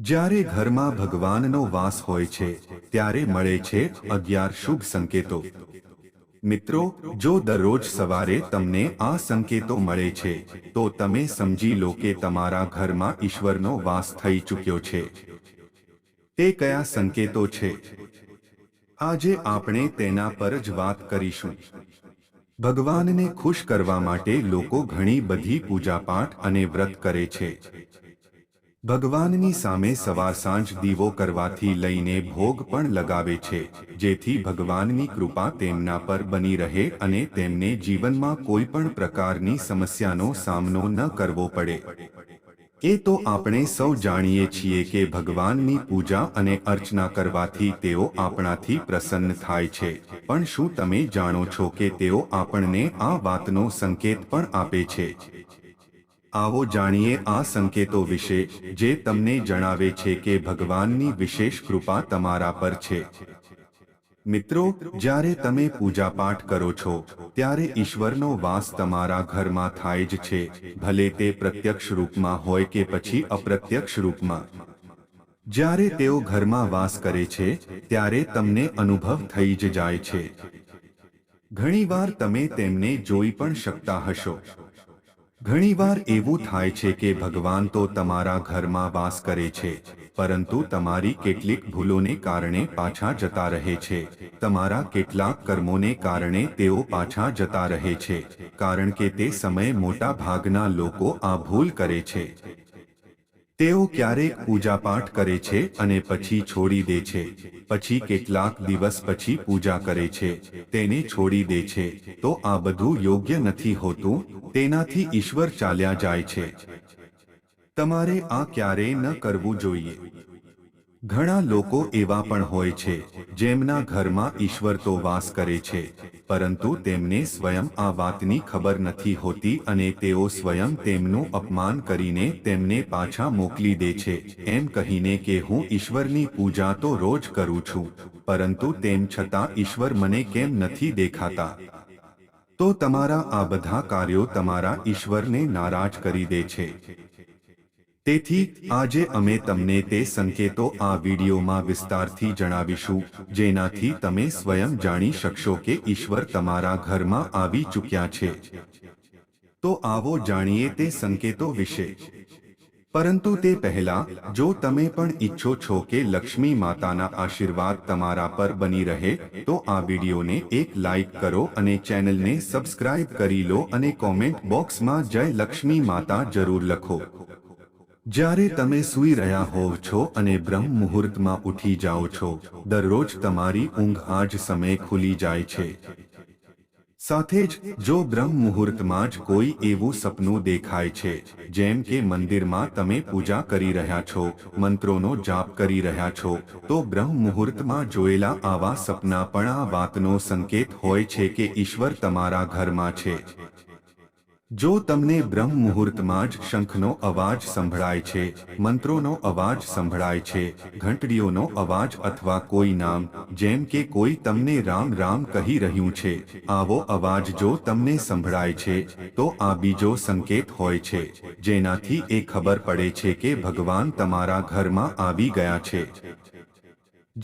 જ્યારે ઘરમાં ભગવાનનો વાસ હોય છે, ત્યારે મળે છે અગિયાર શુભ સંકેતો. મિત્રો, જો દરરોજ સવારે તમને આ સંકેતો મળે છે, તો તમે સમજી લો કે તમારા ઘરમાં ઈશ્વરનો વાસ થઈ ચૂક્યો છે. તે કયા સંકેતો છે? આજે આપણે તેના પર જ વાત કરીશું. ભગવાનને ખુશ કરવા માટે લોકો ઘણી બધી પૂજાપાઠ અને વ્રત કરે છે. ભગવાનની સામે સવાર સાંજ દીવો કરવાથી લઈને ભોગ પણ લગાવે છે, જેથી ભગવાનની કૃપા તેમના પર બની રહે અને તેમને જીવનમાં કોઈ પણ પ્રકારની સમસ્યાનો સામનો ન કરવો પડે. એ તો આપણે સૌ જાણીએ છીએ કે ભગવાનની પૂજા અને અર્ચના કરવાથી તેઓ આપણાથી પ્રસન્ન થાય છે. પણ શું તમે જાણો છો કે તેઓ આપણને આ વાતનો સંકેત પણ આપે છે? આવો જાણીએ આ સંકેતો વિશે, જે તમને જણાવે છે કે ભગવાનની વિશેષ કૃપા તમારા પર છે. મિત્રો, જ્યારે તમે પૂજાપાઠ કરો છો, ત્યારે ઈશ્વરનો વાસ તમારા ઘરમાં થાય જ છે, ભલે તે પ્રત્યક્ષ રૂપમાં હોય કે પછી અપ્રત્યક્ષ રૂપમાં. જ્યારે તેઓ ઘરમાં વાસ કરે છે, ત્યારે તમને અનુભવ થઈ જ જાય છે. ઘણીવાર તમે તેમને જોઈ પણ શકતા હશો. ઘણીવાર એવું થાય છે કે ભગવાન તો તમારા ઘરમાં વાસ કરે છે, પરંતુ તમારી કેટલીક ભૂલોને કારણે પાછા જતા રહે છે. તમારા કેટલાક કર્મોને કારણે તેઓ પાછા જતા રહે છે, કારણ કે તે સમયે મોટા ભાગના લોકો આ ભૂલ કરે છે. તેઓ ક્યારેક પૂજાપાઠ કરે છે અને પછી છોડી દે છે. પછી કેટલાક દિવસ પછી પૂજા કરે છે. તેને છોડી દે છે. તો આ બધું યોગ્ય નથી હોતું. તેનાથી ઈશ્વર ચાલ્યા જાય છે. તમારે આ ક્યારેય ન કરવું જોઈએ. ઘણા લોકો એવા પણ હોય છે, જેમના ઘરમાં ઈશ્વર તો વાસ કરે છે, પરંતુ તેમને સ્વયં આ વાતની ખબર નથી હોતી અને તેઓ સ્વયં તેમનું અપમાન કરીને તેમને પાછા મોકલી દે છે, એમ કહીને કે હું ઈશ્વરની પૂજા તો રોજ કરું છું, પરંતુ તેમ છતાં ઈશ્વર મને કેમ નથી દેખાતા? તો તમારા આ બધા કાર્યો તમારા ઈશ્વરને નારાજ કરી દે છે. તેથી આજે અમે તમને તે સંકેતો આ વિડીયોમાં વિસ્તારથી જણાવીશું, જેનાથી તમે સ્વયં જાણી શકશો કે ઈશ્વર તમારા ઘરમાં આવી ચૂક્યા છે. તો આવો જાણીએ તે સંકેતો વિશે. પરંતુ તે પહેલા, જો તમે પણ ઈચ્છો છો કે લક્ષ્મી માતાના આશીર્વાદ તમારા પર બની રહે, તો આ વિડીયોને એક લાઈક કરો અને ચેનલને સબસ્ક્રાઇબ કરી લો અને કોમેન્ટ બોક્સમાં જય લક્ષ્મી માતા જરૂર લખો. જ્યારે તમે સૂઈ રહ્યા હોવ છો અને બ્રહ્મ મુહૂર્તમાં ઉઠી જાઓ છો, દરરોજ તમારી ઊંઘ આ જ સમયે ખુલી જાય છે. સાથે જ, જો બ્રહ્મ મુહૂર્તમાં જ કોઈ એવું સપનું દેખાય છે, જેમ કે મંદિરમાં તમે પૂજા કરી રહ્યા છો, મંત્રોનો જાપ કરી રહ્યા છો, તો બ્રહ્મ મુહૂર્તમાં જોયેલા આવા સપના પણ આ વાતનો સંકેત હોય છે કે ઈશ્વર તમારા ઘરમાં છે. જો તમને બ્રહ્મ મુહૂર્તમાં જ શંખનો અવાજ સંભળાય છે, મંત્રોનો અવાજ સંભળાય છે, ઘંટડીઓનો અવાજ અથવા કોઈ નામ, જેમ કે કોઈ તમને રામ રામ કહી રહ્યું છે, આવો અવાજ જો તમને સંભળાય છે, તો આ બીજો સંકેત હોય છે, જેનાથી એ ખબર પડે છે કે ભગવાન તમારા ઘરમાં આવી ગયા છે.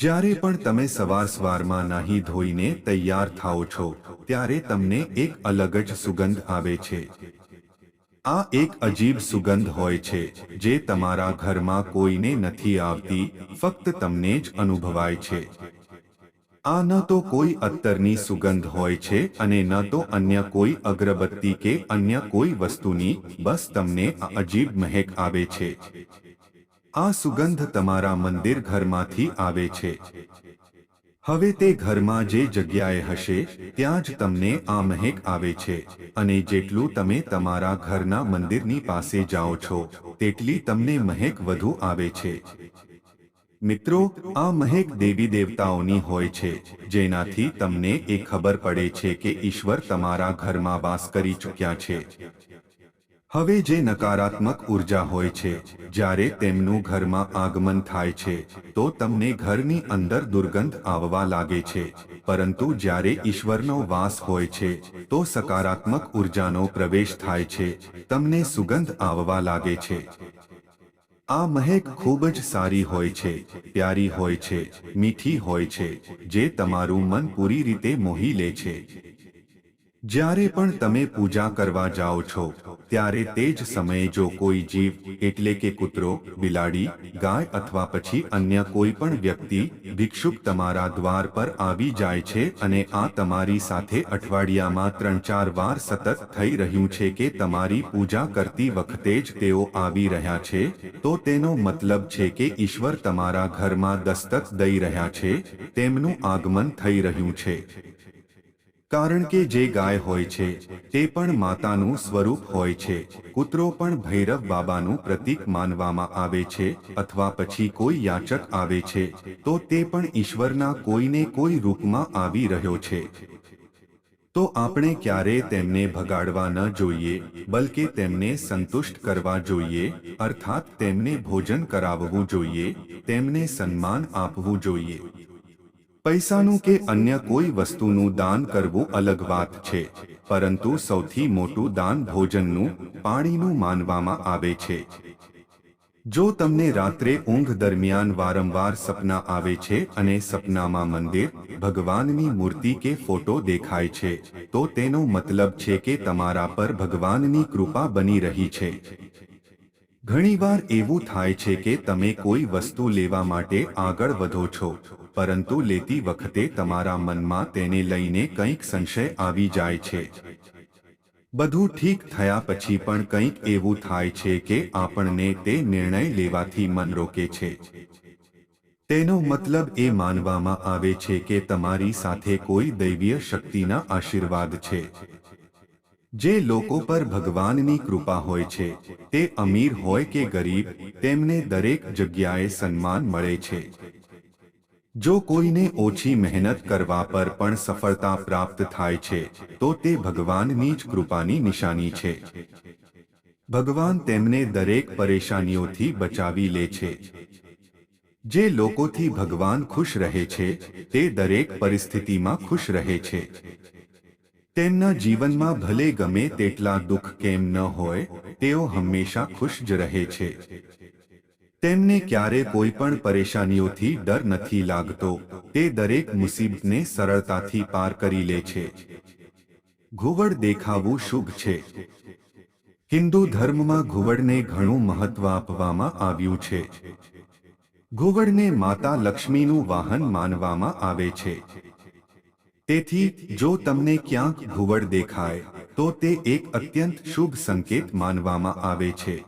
જ્યારે પણ તમે સવાર સવારમાં નાહી ધોઈને તૈયાર થાઓ છો, ત્યારે તમને એક અલગ જ સુગંધ આવે છે. આ એક અજીબ સુગંધ હોય છે, જે તમારા ઘરમાં કોઈને નથી આવતી, ફક્ત તમને જ અનુભવાય છે. આ ન તો કોઈ અત્તરની સુગંધ હોય છે અને ન તો અન્ય કોઈ અગરબત્તી કે અન્ય કોઈ વસ્તુની, બસ તમને અજીબ મહેક આવે છે. આ સુગંધ તમારા મંદિર ઘરમાંથી આવે છે. હવે તે ઘરમાં જે જગ્યાએ હશે, ત્યાં જ તમને આ મહેક આવે છે. અને જેટલું તમે તમારા ઘરના મંદિરની પાસે જાઓ છો, તેટલી તમને મહેક વધુ આવે છે. મિત્રો, આ મહેક દેવી દેવતાઓની હોય છે, જેનાથી તમને એ ખબર પડે છે કે ઈશ્વર તમારા ઘરમાં વાસ કરી ચૂક્યા છે. હવે જે નકારાત્મક ઊર્જા હોય છે, જ્યારે તેમનું ઘરમાં આગમન થાય છે, તો તમને ઘરની અંદર દુર્ગંધ આવવા લાગે છે. પરંતુ જ્યારે ઈશ્વરનો વાસ હોય છે, તો સકારાત્મક ઉર્જાનો પ્રવેશ થાય છે, તમને સુગંધ આવવા લાગે છે. આ મહેક ખૂબ જ સારી હોય છે, પ્યારી હોય છે, મીઠી હોય છે, જે તમારું મન પૂરી રીતે મોહી લે છે. જ્યારે પણ તમે પૂજા કરવા જાઓ છો, ત્યારે તે જ સમયે જો કોઈ જીવ, એટલે કે કૂતરો, બિલાડી, ગાય અથવા પછી અન્ય કોઈ પણ વ્યક્તિ, ભિક્ષુક તમારા દ્વાર પર આવી જાય છે અને આ તમારી સાથે અઠવાડિયામાં ત્રણ ચાર વાર સતત થઈ રહ્યું છે કે તમારી પૂજા કરતી વખતે જ તેઓ આવી રહ્યા છે, તો તેનો મતલબ છે કે ઈશ્વર તમારા ઘરમાં દસ્તક દઈ રહ્યા છે, તેમનું આગમન થઈ રહ્યું છે. કારણ કે જે ગાય હોય છે, તે પણ માતાનું સ્વરૂપ હોય છે. કૂતરો પણ ભૈરવ બાબાનું પ્રતીક માનવામાં આવે છે અથવા પછી કોઈ યાચક આવે છે, તો તે પણ ઈશ્વરના કોઈને કોઈ રૂપમાં આવી રહ્યો છે. તો આપણે ક્યારે તેમને ભગાડવા ન જોઈએ, બલકે તેમને સંતુષ્ટ કરવા જોઈએ, અર્થાત તેમને ભોજન કરાવવું જોઈએ, તેમને સન્માન આપવું જોઈએ. પૈસાનું કે અન્ય કોઈ વસ્તુનું દાન કરવું અલગ વાત છે, પરંતુ સૌથી મોટું દાન ભોજનનું, પાણીનું માનવામાં આવે છે. જો તમને રાત્રે ઊંઘ દરમિયાન વારંવાર સપના આવે છે અને સપનામાં મંદિર, ભગવાનની મૂર્તિ કે ફોટો દેખાય છે, તો તેનો મતલબ છે કે તમારા પર ભગવાનની કૃપા બની રહી છે. ઘણીવાર એવું થાય છે કે તમે કોઈ વસ્તુ લેવા માટે આગળ વધો છો પરંતુ લેતી વખતે તમારા મનમાં તેને લઈને કંઈક સંશય આવી જાય છે. બધું ઠીક થયા પછી પણ કંઈક એવું થાય છે કે આપણને તે નિર્ણય લેવાથી મન રોકે છે. તેનો મતલબ એ માનવામાં આવે છે કે તમારી સાથે કોઈ દૈવીય શક્તિના આશીર્વાદ છે. જે લોકો પર ભગવાનની કૃપા હોય છે, તે અમીર હોય કે ગરીબ, તેમને દરેક જગ્યાએ સન્માન મળે છે. જો કોઈને ઓછી મહેનત કરવા પર પણ સફળતા પ્રાપ્ત થાય છે, તો તે ભગવાનની જ કૃપાની નિશાની છે. ભગવાન તેમને દરેક પરેશાનીઓથી બચાવી લે છે. જે લોકોથી ભગવાન ખુશ રહે છે, તે દરેક પરિસ્થિતિમાં ખુશ રહે છે. તેમના જીવનમાં ભલે ગમે તેટલા દુઃખ કેમ ન હોય, તેઓ હંમેશા ખુશ જ રહે છે. તેમને ક્યારે કોઈ પણ પરેશાનીઓથી ડર નથી લાગતો. તે દરેક મુસીબતને સરળતાથી પાર કરી લે છે. ઘુવડ દેખાવું શુભ છે. હિન્દુ ધર્મમાં ઘુવડને ઘણું મહત્વ આપવામાં આવ્યું છે. ઘુવડને માતા લક્ષ્મીનું વાહન માનવામાં આવે છે. તેથી, જો તમને ક્યાંક ઘુવડ દેખાય, તો તે એક અત્યંત શુભ સંકેત માનવામાં આવે છે.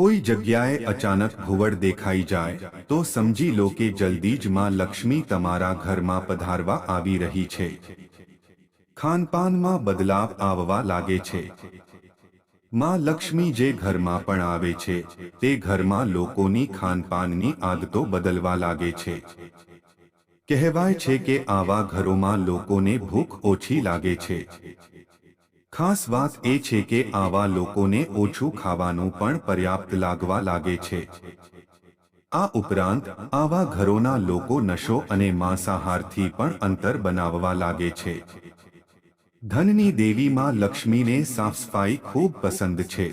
કોઈ જગ્યાએ અચાનક ઘુવડ દેખાઈ જાય, તો સમજી લો કે જલ્દી જ માં લક્ષ્મી તમારા ઘરમાં પધારવા આવી રહી છે. ખાનપાનમાં બદલાવ આવવા લાગે છે. માં લક્ષ્મી જે ઘરમાં પણ આવે છે, તે ઘરમાં લોકોની ખાનપાનની આદતો બદલવા લાગે છે. કહેવાય છે કે આવા ઘરોમાં લોકોને ભૂખ ઓછી લાગે છે. ખાસ વાત એ છે કે આવા લોકોને ઓછું ખાવાનું પણ પર્યાપ્ત લાગવા લાગે છે. આ ઉપરાંત, આવા ઘરોના લોકો નશો અને માંસાહારથી પણ અંતર બનાવવા લાગે છે. ધનની દેવીમાં લક્ષ્મીને સાફસફાઈ ખૂબ પસંદ છે.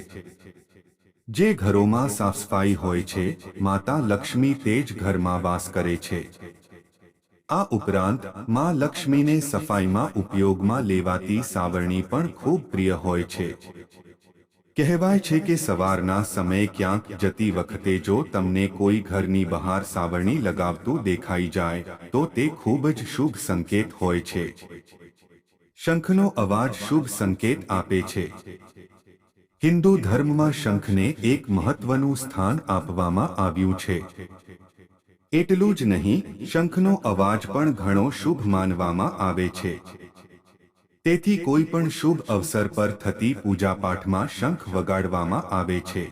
જે ઘરોમાં સાફસફાઈ હોય છે, માતા લક્ષ્મી તે જ ઘરમાં વાસ કરે છે. આ ઉપરાંત, માં લક્ષ્મીને સફાઈમાં ઉપયોગમાં લેવાતી સાવરણી પણ ખૂબ પ્રિય હોય છે. કહેવાય છે કે સવારના સમયે ક્યાંક જતી વખતે જો તમને કોઈ ઘરની બહાર સાવરણી લગાવતું દેખાઈ જાય, તો તે ખૂબ જ શુભ સંકેત હોય છે. શંખનો અવાજ શુભ સંકેત આપે છે. હિન્દુ ધર્મમાં શંખને એક મહત્વનું સ્થાન આપવામાં આવ્યું છે. એટલું જ નહીં, શંખનો અવાજ પણ ઘણો શુભ માનવામાં આવે છે. તેથી કોઈ પણ શુભ અવસર પર થતી પૂજાપાઠમાં શંખ વગાડવામાં આવે છે.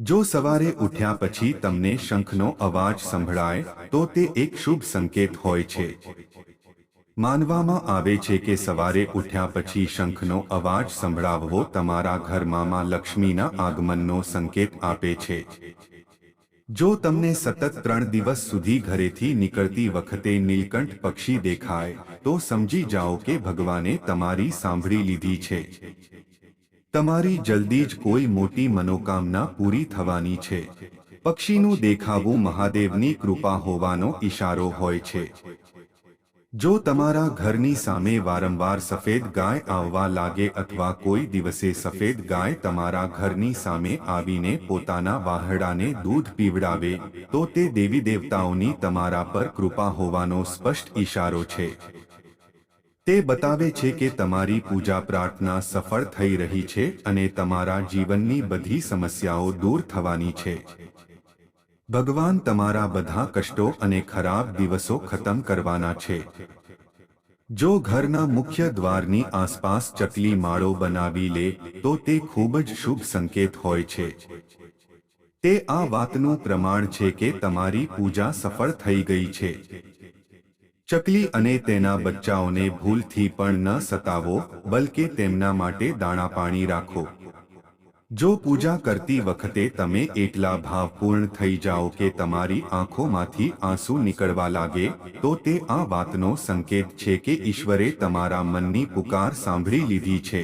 જો સવારે ઉઠ્યા પછી તમને શંખનો અવાજ સંભળાય, તો તે એક શુભ સંકેત હોય છે. માનવામાં આવે છે કે સવારે ઉઠ્યા પછી શંખનો અવાજ સંભળાવવો તમારા ઘરમાં લક્ષ્મીના આગમનનો સંકેત આપે છે. જો તમને સતત ત્રણ દિવસ સુધી ઘરેથી નીકળતી વખતે નીલકંઠ પક્ષી દેખાય, તો સમજી જાઓ કે ભગવાને તમારી સાંભળી લીધી છે. તમારી જલ્દી જ કોઈ મોટી મનોકામના પૂરી થવાની છે. પક્ષીનું દેખાવું મહાદેવની કૃપા હોવાનો ઈશારો હોય છે. જો તમારા ઘરની સામે વારંવાર સફેદ ગાય આવવા લાગે અથવા કોઈ દિવસે સફેદ ગાય તમારા ઘરની સામે આવીને પોતાના વાહડાને દૂધ પીવડાવે, તો તે દેવી દેવતાઓની તમારા પર કૃપા હોવાનો સ્પષ્ટ ઈશારો છે. તે બતાવે છે કે તમારી પૂજા પ્રાર્થના સફળ થઈ રહી છે અને તમારા જીવનની બધી સમસ્યાઓ દૂર થવાની છે. ભગવાન તમારા બધા કષ્ટો અને ખરાબ દિવસો ખતમ કરવાના છે. જો ઘરના મુખ્ય દ્વારની આસપાસ ચકલી માળો બનાવી લે, તો તે ખૂબ જ શુભ સંકેત હોય છે. તે આ વાતનું પ્રમાણ છે કે તમારી પૂજા સફળ થઈ ગઈ છે. ચકલી અને તેના બચ્ચાઓને ભૂલથી પણ ન સતાવો, બલકે તેમના માટે દાણા પાણી રાખો. જો પૂજા કરતી વખતે તમે એટલા ભાવપૂર્ણ થઈ જાઓ કે તમારી આંખોમાંથી આંસુ નીકળવા લાગે, તો તે આ વાતનો સંકેત છે કે ઈશ્વરે તમારા મનની પુકાર સાંભળી લીધી છે.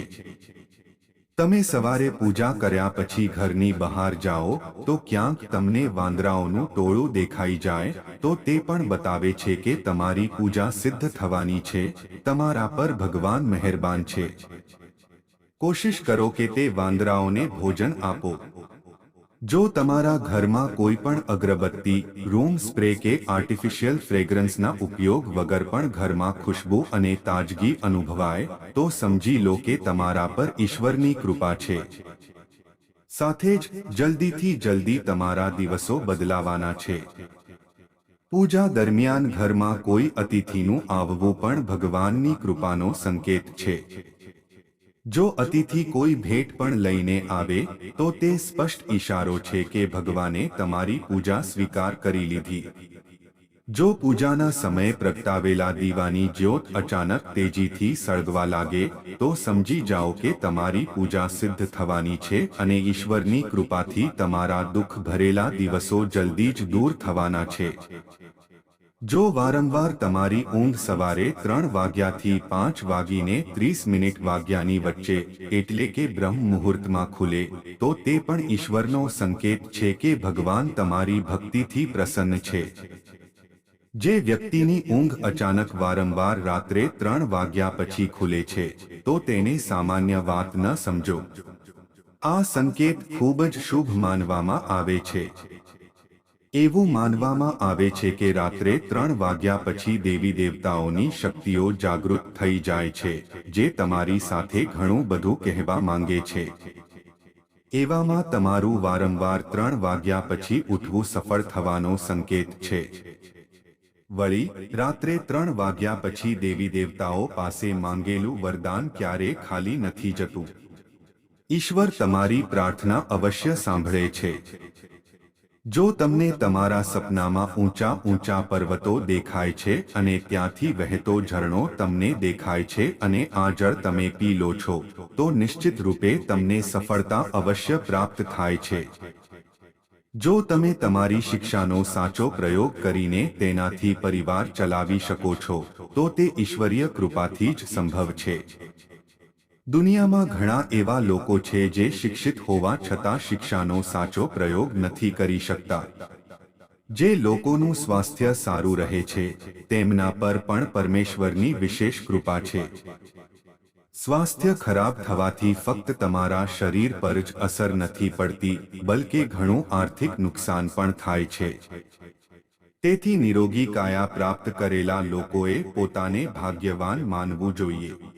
તમે સવારે પૂજા કર્યા પછી ઘરની બહાર જાઓ, તો ક્યાંક તમને વાંદરાઓનું ટોળું દેખાઈ જાય, તો તે પણ બતાવે છે કે તમારી પૂજા સિદ્ધ થવાની છે, તમારા પર ભગવાન મહેરબાન છે. કોશિશ કરો કે તે વાંદરાઓને ભોજન આપો. જો તમારા ઘરમાં કોઈ પણ અગરબત્તી, રૂમ સ્પ્રે કે આર્ટિફિશિયલ ફ્રેગ્રન્સના ઉપયોગ વગર પણ ઘરમાં ખુશ્બુ અને તાજગી અનુભવાય, તો સમજી લો કે તમારા પર ઈશ્વરની કૃપા છે. સાથે જ જલ્દીથી જલ્દી તમારા દિવસો બદલાવાના છે. પૂજા દરમિયાન ઘરમાં કોઈ અતિથિનું આવવું પણ ભગવાનની કૃપાનો સંકેત છે. જો અતિથિ કોઈ ભેટ પણ લઈને આવે, તો તે સ્પષ્ટ ઈશારો છે કે ભગવાને તમારી પૂજા સ્વીકાર કરી લીધી. જો પૂજાના સમયે પ્રગટાવેલા દીવાની જ્યોત અચાનક તેજીથી સળગવા લાગે, તો સમજી જાઓ કે તમારી પૂજા સિદ્ધ થવાની છે અને ઈશ્વરની કૃપાથી તમારા દુઃખ ભરેલા દિવસો જલ્દી જ દૂર થવાના છે. જો વારંવાર તમારી ઊંઘ સવારે ત્રણ વાગ્યાથી પાંચ વાગીને ત્રીસ મિનિટ વાગ્યાની વચ્ચે, એટલે કે બ્રહ્મ મુહૂર્તમાં ખુલે, તો તે પણ ઈશ્વરનો સંકેત છે કે ભગવાન તમારી ભક્તિથી પ્રસન્ન છે. જે વ્યક્તિની ઊંઘ અચાનક વારંવાર રાત્રે ત્રણ વાગ્યા પછી ખુલે છે, તો તેને સામાન્ય વાત ન સમજો. આ સંકેત ખૂબ જ શુભ માનવામાં આવે છે. એવું માનવામાં આવે છે કે રાત્રે ત્રણ વાગ્યા પછી દેવી દેવતાઓની શક્તિઓ જાગૃત થઈ જાય છે, જે તમારી સાથે ઘણું બધું કહેવા માંગે છે. એવામાં તમારું વારંવાર ત્રણ વાગ્યા પછી ઉઠવું સફળ થવાનો સંકેત છે. વળી, રાત્રે ત્રણ વાગ્યા પછી દેવી દેવતાઓ પાસે માંગેલું વરદાન ક્યારે ખાલી નથી જતું. ઈશ્વર તમારી પ્રાર્થના અવશ્ય સાંભળે છે. જો તમને તમારા સપનામાં ઊંચા ઊંચા પર્વતો દેખાય છે અને ત્યાંથી વહેતો ઝરણો તમને દેખાય છે અને આ જળ તમે પી લો છો, તો નિશ્ચિત રૂપે તમને સફળતા અવશ્ય પ્રાપ્ત થાય છે. જો તમે તમારી શિક્ષાનો સાચો પ્રયોગ કરીને તેનાથી પરિવાર ચલાવી શકો છો, તો તે ઈશ્વરીય કૃપાથી જ સંભવ છે. દુનિયામાં ઘણા એવા લોકો છે જે શિક્ષિત હોવા છતાં શિક્ષાનો સાચો પ્રયોગ નથી કરી શકતા. જે લોકોનું સ્વાસ્થ્ય સારું રહે છે, તેમના પર પણ પરમેશ્વરની વિશેષ કૃપા છે. સ્વાસ્થ્ય ખરાબ થવાથી ફક્ત તમારા શરીર પર જ અસર નથી પડતી, બલકે ઘણું આર્થિક નુકસાન પણ થાય છે. તેથી નિરોગી કાયા પ્રાપ્ત કરેલા લોકોએ પોતાને ભાગ્યવાન માનવું જોઈએ.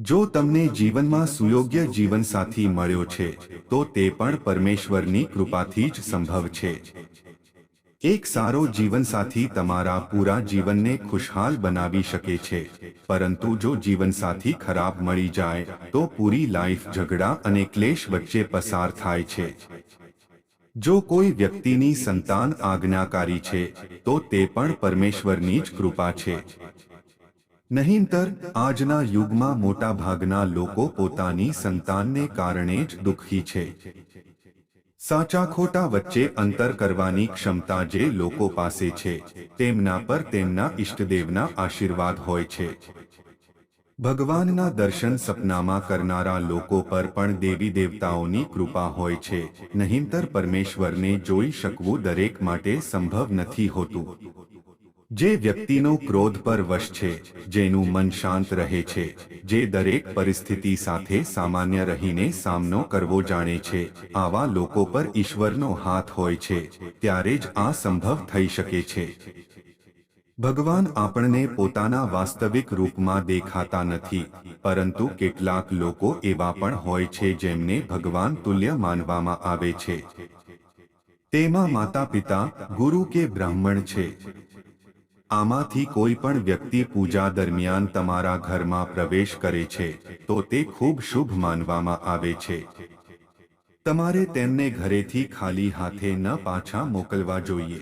જો તમને જીવનમાં સુયોગ્ય જીવનસાથી મળ્યો છે, તો તે પણ પરમેશ્વરની કૃપાથી જ સંભવ છે. એક સારો જીવનસાથી તમારા પૂરા જીવનને ખુશહાલ બનાવી શકે છે, પરંતુ જો જીવનસાથી ખરાબ મળી જાય, તો પૂરી લાઈફ ઝઘડા અને ક્લેશ વચ્ચે પસાર થાય છે. જો કોઈ વ્યક્તિની સંતાન આજ્ઞાકારી છે, તો તે પણ પરમેશ્વરની જ કૃપા છે. નહીંતર, આજના યુગમાં મોટા ભાગના લોકો પોતાની સંતાનને કારણે જ દુઃખી છે. સાચા ખોટા વચ્ચે અંતર કરવાની ક્ષમતા જે લોકો પાસે છે, તેમના પર તેમના ઇષ્ટદેવના આશીર્વાદ હોય છે. ભગવાનના દર્શન સપનામાં કરનારા લોકો પર પણ દેવી દેવતાઓની કૃપા હોય છે, નહીંતર પરમેશ્વરને જોઈ શકવું દરેક માટે સંભવ નથી હોતું. જે વ્યક્તિનો ક્રોધ પર વશ છે, જેનું મન શાંત રહે છે, જે દરેક પરિસ્થિતિ સાથે સામાન્ય રહીને સામનો કરવો જાણે છે, આવા લોકો પર ઈશ્વરનો હાથ હોય છે, ત્યારે જ આ સંભવ થઈ શકે છે. ભગવાન આપણને પોતાના વાસ્તવિક રૂપમાં દેખાતા નથી, પરંતુ કેટલાક લોકો એવા પણ હોય છે જેમને ભગવાન તુલ્ય માનવામાં આવે છે. તેમાં માતા પિતા ગુરુ કે બ્રાહ્મણ છે. આમાંથી કોઈ પણ વ્યક્તિ પૂજા દરમિયાન તમારા ઘરમાં પ્રવેશ કરે છે, તો તે ખૂબ શુભ માનવામાં આવે છે. તમારે તેમને ઘરેથી ખાલી હાથે ન પાછા મોકલવા જોઈએ.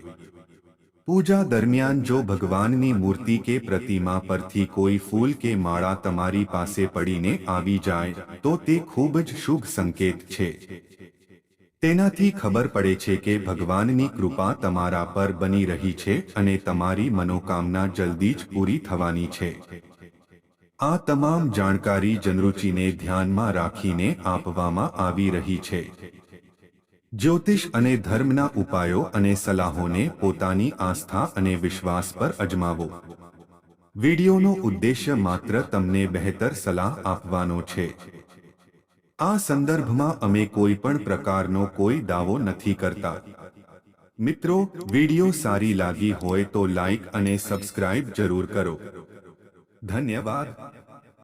પૂજા દરમિયાન જો ભગવાનની મૂર્તિ કે પ્રતિમા પરથી કોઈ ફૂલ કે માળા તમારી પાસે પડીને આવી જાય, તો તે ખૂબ જ શુભ સંકેત છે. તેનાથી ખબર પડે છે કે ભગવાનની કૃપા તમારા પર બની રહી છે અને તમારી મનોકામના જલ્દી જ પૂરી થવાની છે. આ તમામ જાણકારી જનરુચિને ધ્યાનમાં રાખીને આપવામાં આવી રહી છે. જ્યોતિષ અને ધર્મના ઉપાયો અને સલાહોને પોતાની આસ્થા અને વિશ્વાસ પર અજમાવો. વિડિયોનો ઉદ્દેશ્ય માત્ર તમને બહેતર સલાહ આપવાનો છે. આ સંદર્ભમાં અમે કોઈ પણ પ્રકારનો કોઈ દાવો નથી કરતા. મિત્રો, વિડિયો સારી લાગી હોય તો લાઈક અને સબસ્ક્રાઇબ જરૂર કરો. ધન્યવાદ.